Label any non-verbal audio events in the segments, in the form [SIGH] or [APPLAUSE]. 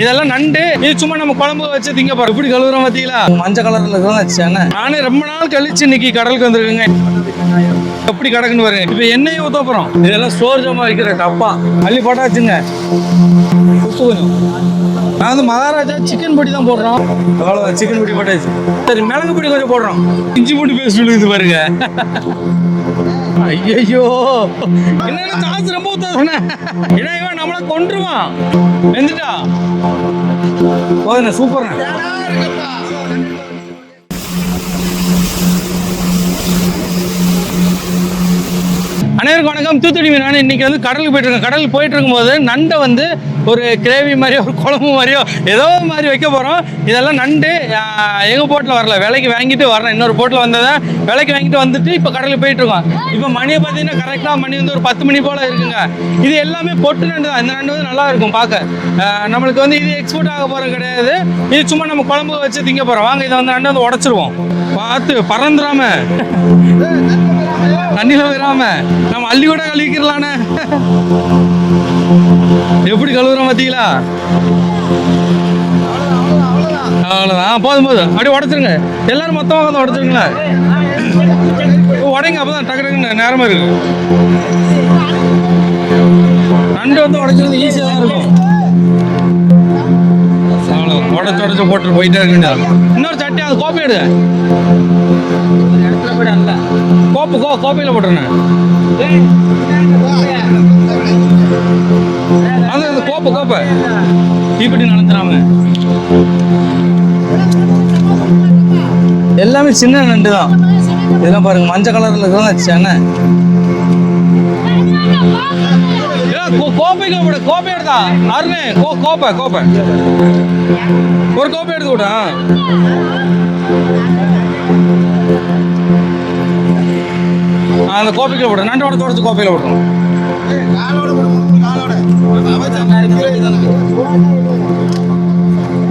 இதெல்லாம் நண்டு. இது சும்மா நம்ம குழம்பு வச்சு திங்க போறோம் இப்படி கழுவுறோம் பாத்தீங்களா? மஞ்சள் கலர்ல இருக்கிறதா நானே ரொம்ப நாள் கழிச்சு இன்னைக்கு கடலுக்கு வந்திருக்கேங்க. எப்படி கிடக்குன்னு பாருங்க. இப்ப எண்ணெயை ஊத்த போறோம். இதெல்லாம் ஜாமா வைக்கிற டப்பா. அள்ளி போட்டாச்சுங்க. கொஞ்சம். நான் வந்து மகாராஜா சிக்கன் பொடி தான் போடுறோம். அவ்வளோதான் சிக்கன் பொடி போட்டாச்சு. சரி மிளகு பொடி கொஞ்சம் போடுறோம். இஞ்சி பூண்டு பேஸ்ட் விழுகுது பாருங்க. ஐயோ என்ன காசு ரொம்ப ஊத்தாதானே ஏன்னா இவன் நம்மளை கொன்றுவான். வெந்துட்டா. போதுண்ணே சூப்பர்ண்ணே. அனைவருக்கும் வணக்கம். தூத்துக்குடி மீன் நான் இன்னைக்கு வந்து கடலுக்கு போயிட்டு இருக்கேன் கடலுக்கு போயிட்டு இருக்கும்போது நண்டை வந்து ஒரு கிரேவி மாதிரியோ ஒரு குழம்பு மாதிரியோ ஏதோ மாதிரி வைக்க போகிறோம் இதெல்லாம் நண்டு எங்கள் போட்டில் வரல. விலைக்கு வாங்கிட்டு வரேன். இன்னொரு போட்டில் வந்ததை? விலைக்கு வாங்கிட்டு வந்துட்டு இப்போ கடலுக்கு போயிட்டு இருக்கோம். இப்போ மணியை பார்த்தீங்கன்னா கரெக்டாக மணி வந்து ஒரு பத்து மணி போல் இருக்குங்க. இது எல்லாமே பொட்டு நண்டு தான். இந்த நண்டு வந்து நல்லா இருக்கும் பார்க்க. நம்மளுக்கு வந்து இது எக்ஸ்போர்ட் ஆக போகிறது கிடையாது. இது சும்மா நம்ம குழம்பு வச்சு திங்க போகிறோம் வாங்க இதை வந்து நண்டு வந்து உடச்சிருவோம். பார்த்து பறந்துடாம தண்ணியில் விடாம. நம்ம அள்ளி கூட கழுவிக்கிறலானே எப்படி கழுவுறோம் பார்த்தீங்களா? அவ்வளோதான் போதும் போதும். அப்படியே உடச்சிருங்க. எல்லாரும் மொத்தமாக வந்து உடச்சிருங்களேன் உடைங்க அப்பதான் டக்கு டக்குன்னு நேரமா இருக்கு. நண்டு வந்து உடைக்கிறது ஈஸியாக தான் இருக்கும். அவ்வளோ உடச்சு உடச்சு போட்டு போயிட்டே இருக்க இன்னொரு சட்டி அது கோப்பை எடுங்க கோப்பு கோ கோப்பையில் போட்டுருண்ணே அந்த கோப்பை நடத்துறாங்க தீப்பெட்டி எல்லாமே சின்ன நண்டு தான். இதெல்லாம் பாருங்க மஞ்சள் கலர்ல இருக்கிறதா சென்னை கோப்பைக்கு விட கோப்பை எடுத்தா? அருணே கோ கோப்பை கோப்பை. ஒரு கோப்பை எடுத்து விடா அந்த கோப்பைக்குள்ள விட நண்டோட தோட்டத்து கோப்பையில் விடணும்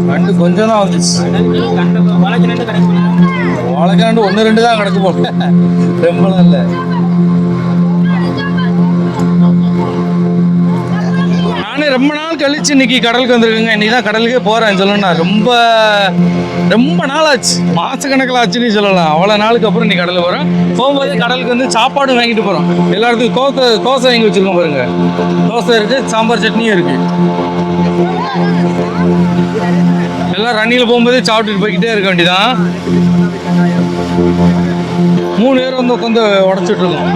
நண்டு கொஞ்சம் தான் வந்துச்சு. வாழைக்காண்டு ஒன்று ரெண்டு தான் கிடக்கு [LAUGHS] போல ரொம்பலாம் இல்லை. நானே ரொம்ப நாள் கழிச்சு இன்னைக்கு கடலுக்கு வந்திருக்கேங்க. இன்னைக்கு தான் கடலுக்கே போறேன் சொல்லணும். ரொம்ப ரொம்ப நாள் ஆச்சு மாசக்கணக்கில் ஆச்சுன்னு சொல்லலாம். அவ்வளோ நாளுக்கு அப்புறம் இன்னைக்கு கடலுக்கு போகிறோம் போகும்போதே கடலுக்கு வந்து சாப்பாடு வாங்கிட்டு போகிறோம் எல்லாத்துக்கும் தோசை தோசை வாங்கி வச்சுருக்கோம் பாருங்க. தோசை இருக்கு சாம்பார் சட்னியும் இருக்கு. எல்லாம் ரன்னியில் போகும்போதே சாப்பிட்டுட்டு போய்கிட்டே இருக்க வேண்டியதான் மூணு பேர் வந்து உட்காந்து உடச்சிட்டு இருக்கோம்.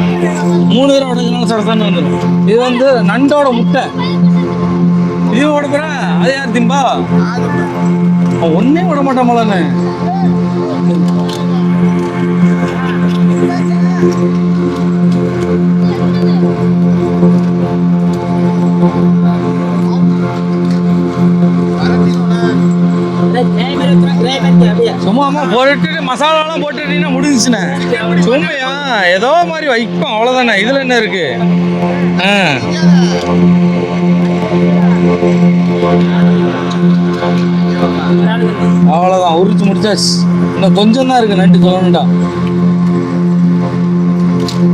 மூணு பேர் உடச்சினாலும் சரசான்னு வந்துடும் இது வந்து நண்டோட முட்டை. இது உடப்புற அது யார் திம்பா? ஒன்னே விட மாட்டான் போலன்னு சும்மா போட்டுட்டு மசாலாலாம் போட்டுட்டீங்கன்னா முடிஞ்சுச்சுண்ணே. சும்மையா? ஏதோ மாதிரி வைப்போம் அவ்வளோதானே இதில் என்ன இருக்கு? ஆ. அவ்வளோதான் உரிச்சு முடிச்சாச்சு. இன்னும் கொஞ்சம் தான் இருக்கு நண்டு சொல்லணும்டா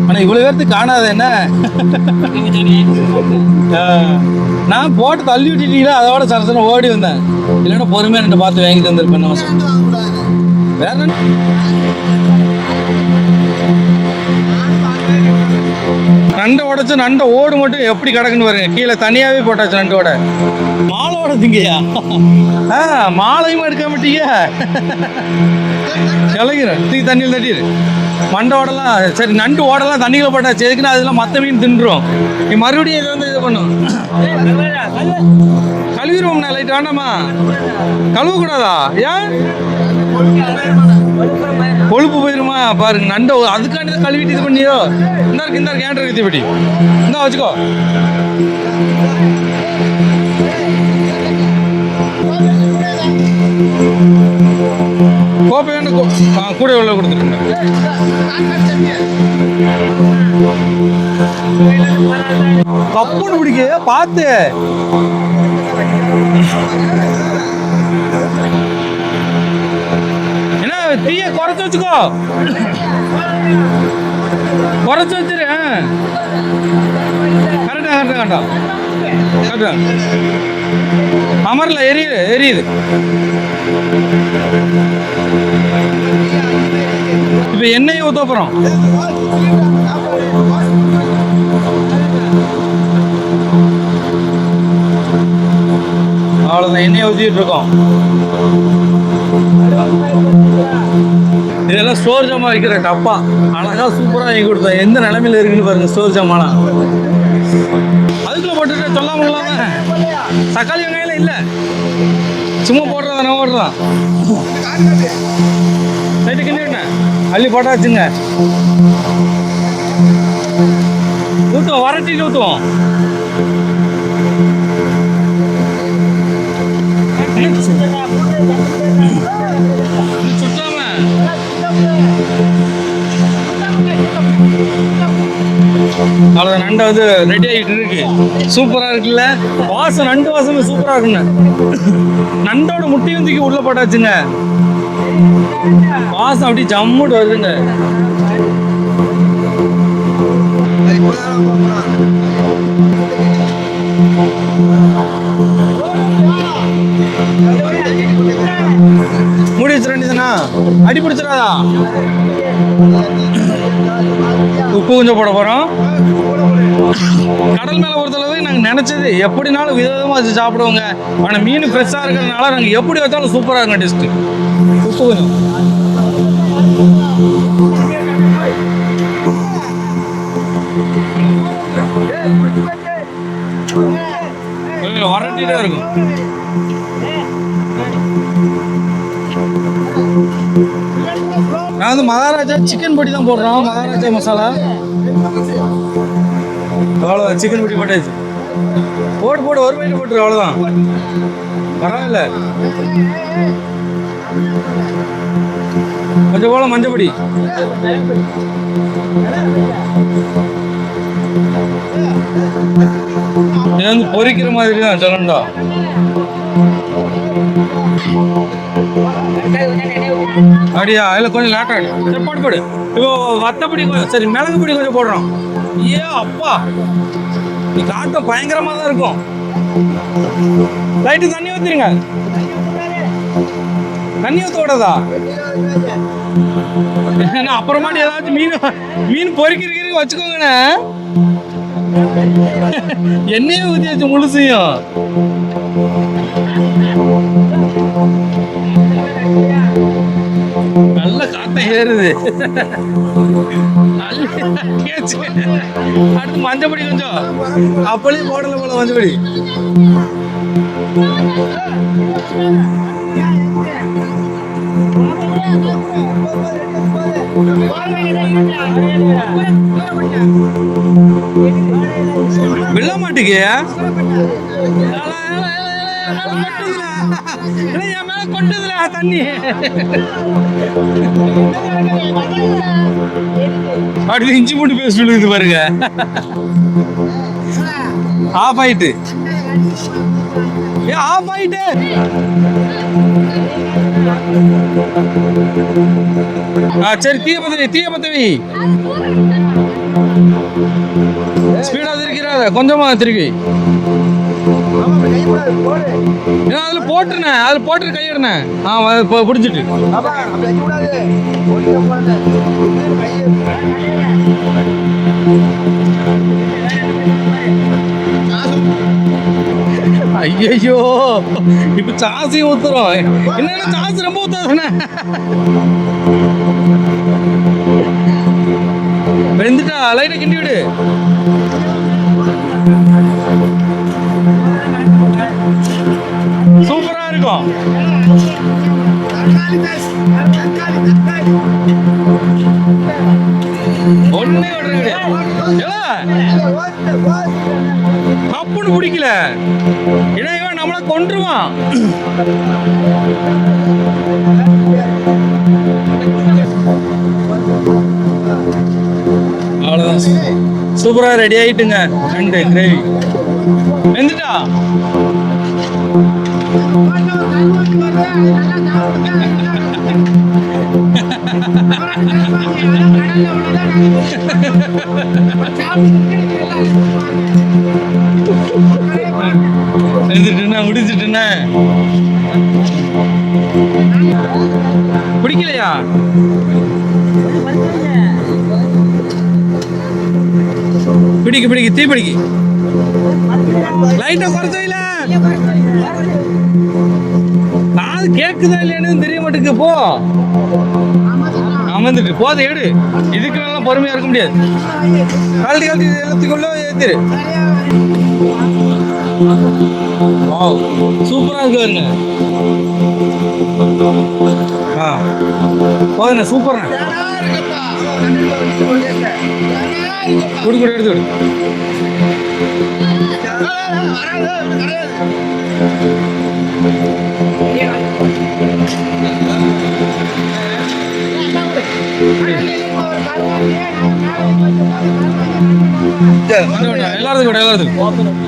ஆனால் இவ்வளோ பேர்த்துக்கு காணாத என்ன? நான் போட்டு தள்ளி விட்டுட்டீங்களா? அதோட சரசன ஓடி வந்தேன். இல்லைன்னா பொறுமையாக ரெண்டு பார்த்து வாங்கி தந்திருப்பேன் நம்ம வேற நண்டை உடைச்சு நண்டை ஓடு மட்டும் எப்படி கிடக்குன்னு பாருங்க. கீழே தனியாவே போட்டாச்சு நண்டோட. மாலை உடச்சிங்கய்யா ஆ மாலையும் எடுக்க மாட்டீங்க கிளகிறேன் தூக்கி தண்ணியில் தட்டிடு மண்டை ஓடலாம் சரி நண்டு ஓடலாம் தண்ணியில் போட்டாச்சு. எதுக்குன்னா அதெல்லாம் மற்ற மீன் தின்றும். நீ மறுபடியும் இதை வந்து இது பண்ணும் கழுவிடுவோம்ண்ணா லைட் வேண்டாமா? கழுவக்கூடாதா? ஏன்? கொழுப்பு போயிருமா? பாருங்க நண்டை அதுக்காண்டி தான் கழுவிட்டு இது பண்ணியோ? இந்த இருக்கு இந்த இருக்கு ஏன் இருக்கு இந்தா வச்சுக்கோ. கோப்பை வேண்டாம் கோ- கூட உள்ள கொடுத்துருங்க கப்புன்னு பிடிக்க பார்த்து. என்ன குறைச்சி வச்சுக்கோ. குறைச்சி வச்சிரு கரெக்டா கரெக்டா கரெக்டா கரெக்டா அமரில் எரியுது எரியுது. இப்போ எண்ணெயை ஊற்ற போகிறோம் அவ்வளோதான் எண்ணெயை ஊற்றிட்டு இருக்கோம். இதெல்லாம் ஸ்டோர் ஜாமான் வைக்கிற டப்பா. அழகாக சூப்பராக வாங்கி கொடுத்தேன். எந்த நிலமையில இருக்குன்னு பாருங்க ஸ்டோர் ஜாமானா அதுக்குள்ள போட்டுட்டு சொல்லாம தக்காளி வெங்காயம் இல்லை. சும்மா போடுறதா நான் ஓடுறான் சைட்டு கிண்டிட்டேன் அள்ளி போட்டாச்சுங்க. ஊற்றுவோம் வரட்டிட்டு ஊற்றுவோம் சுத்தாம அவ்வளோ நண்டை வந்து ரெடி ஆகிட்டு இருக்கு. சூப்பராக இருக்குல்ல? வாசம் நண்டு வாசமே சூப்பராக இருக்குங்க நண்டோட முட்டையும் தூக்கி உள்ள போட்டாச்சுங்க. வாசம் அப்படி ஜம்முட்டு வருதுங்க. மூடி வச்சிட வேண்டியதுனா அடி பிடிச்சிடாதா உப்பு கொஞ்சம் போட போகிறோம் கடல் மேலே பொறுத்தளவு நாங்கள் நினச்சது எப்படினாலும் விதவிதமாக வச்சு சாப்பிடுவோங்க ஆனால் மீன் ஃப்ரெஷ்ஷாக இருக்கிறதுனால நாங்கள் எப்படி வச்சாலும் சூப்பராக இருக்கும் டேஸ்ட்டு உப்பு கொஞ்சம் கொஞ்சம் இருக்கும் நான் வந்து மகாராஜா சிக்கன் பொடி தான் போடுறோம் மகாராஜா மசாலா. அவ்வளோ சிக்கன் பொடி போட்டாச்சு போட்டு போட்டு ஒரு மைண்ட் போட்டுரு அவ்வளோதான் பரவாயில்ல. கொஞ்சம் போல மஞ்சள் பொடி. இது வந்து பொரிக்கிற மாதிரி தான் சொல்லணும்டா அப்படியா? இல்லை கொஞ்சம் லேட் ஆகிடும் சரி போடு போடு. இப்போ வத்தப்படி கொஞ்சம் சரி மிளகு பொடி கொஞ்சம் போடுறோம். ஏ அப்பா. நீ காட்டும் பயங்கரமாக தான் இருக்கும். லைட்டு தண்ணி ஊற்றிருங்க தண்ணி ஊற்ற விடாதா ஏன்னா நீ ஏதாச்சும் மீன் மீன் பொறிக்கிறீங்க வச்சுக்கோங்கண்ணே. எண்ணெயே ஊற்றி வச்சு முழுசையும். நல்ல காத்தம் ஏறுது. அடுத்து மஞ்சப்பொடி கொஞ்சம். அப்படியே போடல போல மஞ்சப்பொடி. விழ மாட்டேங்க என் மேல கொண்டதுல தண்ணி அடுத்து இஞ்சி பூண்டு பேஸ்ட் விழுகுது பாருங்க. ஆஃப் ஆயிட்டு. ஏ ஆஃப் ஆயிட்டு. ஆ சரி தீய பதவி தீய பதவி. ஸ்பீடா திருக்கிறாத கொஞ்சமா திருக்கி அதுல போட்டுனே அதுல போட்டு கையிடுனே ஆ இப்போ பிடிச்சிட்டு. ஐயோ இப்ப சாசியும் ஊத்துறோம். என்னன்னா சாசி ரொம்ப ஊத்தாதுண்ணே. வெந்துட்டா லைட்டை கிண்டி விடு. சூப்பரா இருக்கும் ஒண்ணே விடுறீங்க கப்புன்னு பிடிக்கல ஏன்னா இவன் நம்மளை கொன்றுவான். அவ்வளோதான் சூப்பராக ரெடி ஆயிட்டுங்க. நண்டு கிரேவி வெந்துட்டா? செஞ்சுட்டுனா முடிச்சிட்டுனா பிடிக்கலையா பிடிக்கு பிடிக்கு தீ பிடிக்கு. லைட்டை குறைச்சையில காது கேக்குதா இல்லையானு தெரிய மாட்டேங்குது போ. அமர்ந்துட்டு போதை எடு. இதுக்கு நல்லா பொறுமையா இருக்க முடியாது. கழட்டி கழட்டி எல்லாத்துக்குள்ள ஏத்திரு. வாவ் சூப்பரா இருக்கு பாருங்க. ஆ. போதுண்ணே சூப்பர்ண்ணே. குடு குடு எடுத்து விடு. எல்லாத்துக்கும் கூட எல்லாத்துக்கும்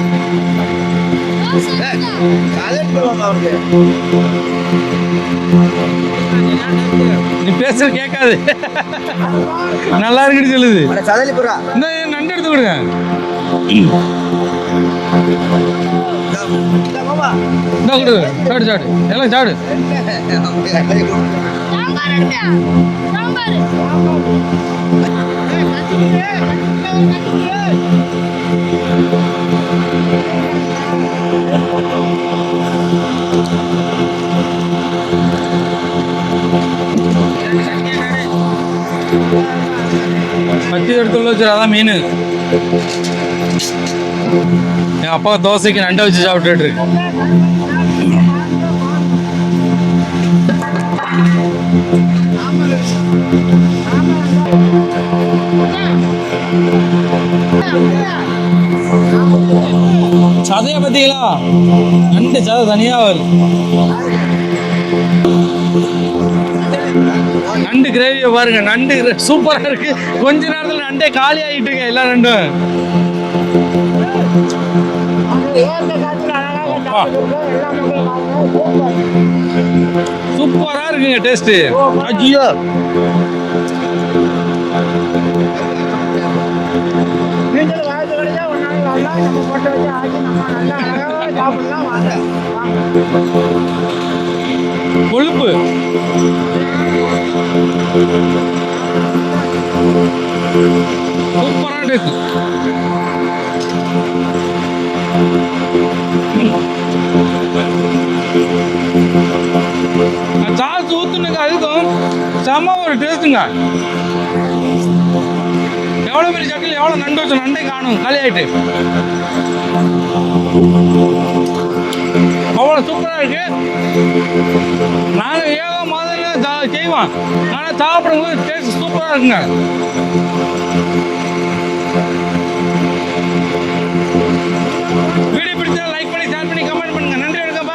நீ பேசுற கேட்காது. நல்லா இருக்குன்னு சொல்லுது. நண்டு எடுத்து கொடுங்க. சாடு சாடு எல்லாம் சாம்பார் பத்தி எடுத்து வச்சு அதான் மீன். என் அப்பா தோசைக்கு நண்டை வச்சு சாப்பிட்டுட்டு இருக்கு. சதைய பார்த்தீங்களா நண்டு சதை தனியா வருது. நண்டு கிரேவியை பாருங்க நண்டு சூப்பரா இருக்கு. கொஞ்ச நேரத்துல நண்டே காலி ஆயிட்டுங்க எல்லா நண்டும். சூப்பரா இருக்குங்க டேஸ்ட் ஐயோ. நம்ம போட்டு வச்சு ஆக்கி நம்ம நல்லா அழகாக சாப்பிடலாம் வாங்க கொழுப்பு டேஸ்ட் சாஸ் ஊத்துனுங்க அதுக்கும் செம்ம ஒரு டேஸ்ட்டுங்க எவ்வளோ பெரிய சட்டில் எவ்வளோ நண்டு நண்டை காணும். கலையாயிட்டு அவ்வளோ சூப்பராக இருக்கு. நாங்கள் ஏதோ மாதிரி செய்வோம். ஆனால் சாப்பிடும்போது டேஸ்ட் சூப்பராக இருக்குங்க. வீடியோ பிடிச்சா லைக் பண்ணி ஷேர் பண்ணி கமெண்ட் பண்ணுங்க. நன்றி வணக்கம்